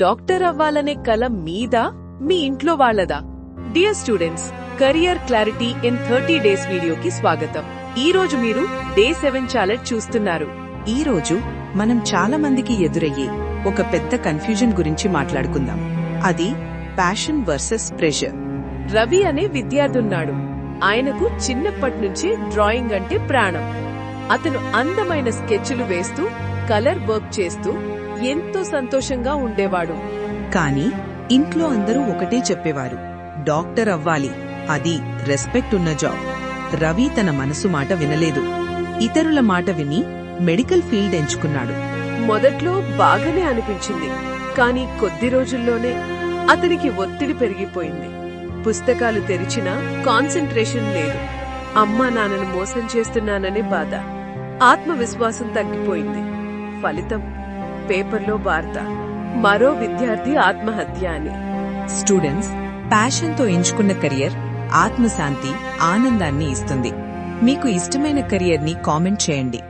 Doctor అవ్వాలనే కల మీదా? మీ ఇంట్లో వాళ్ళదా? Dear students career clarity in thirty days వీడియోకి స్వాగతం. ఈ రోజు మీరు డే సెవెన్ ఛాలెంజ్ చూస్తున్నారు. ఈ రోజు మనం చాలా మందికి ఎదురయ్యే ఒక పెద్ద కన్ఫ్యూజన్ గురించి మాట్లాడుకుందాం. అది ప్యాషన్ వర్సెస్ ప్రెషర్ రవి అనే విద్యార్థున్నాడు. ఆయనకు చిన్నప్పటి నుంచి డ్రాయింగ్ అంటే ప్రాణం. అతను అందమైన స్కెచ్లు వేస్తూ కలర్ వర్క్ చేస్తూ ఎంతో సంతోషంగా ఉండేవాడు. కానీ ఇంట్లో అందరూ ఒకటే చెప్పేవారు. డాక్టర్ అవ్వాలి. అది రెస్పెక్ట్ ఉన్న జాబ్. రవి తన మనసు మాట వినలేదు. ఇతరుల మాట విని మెడికల్ ఫీల్డ్ ఎంచుకున్నాడు. మొదట్లో బాగానే అనిపించింది. కానీ కొద్ది రోజుల్లోనే అతనికి ఒత్తిడి పెరిగిపోయింది. పుస్తకాలు తెరిచినా కాన్సంట్రేషన్ లేదు. అమ్మా నాన్నను మోసం చేస్తున్నాననే బాధ. ఆత్మవిశ్వాసం తగ్గిపోయింది. ఫలితం పేపర్లో వార్త. మరో విద్యార్థి ఆత్మహత్య అని. స్టూడెంట్స్ ప్యాషన్తో ఎంచుకున్న కెరియర్ ఆత్మశాంతి ఆనందాన్ని ఇస్తుంది. మీకు ఇష్టమైన కెరియర్ని కామెంట్ చేయండి.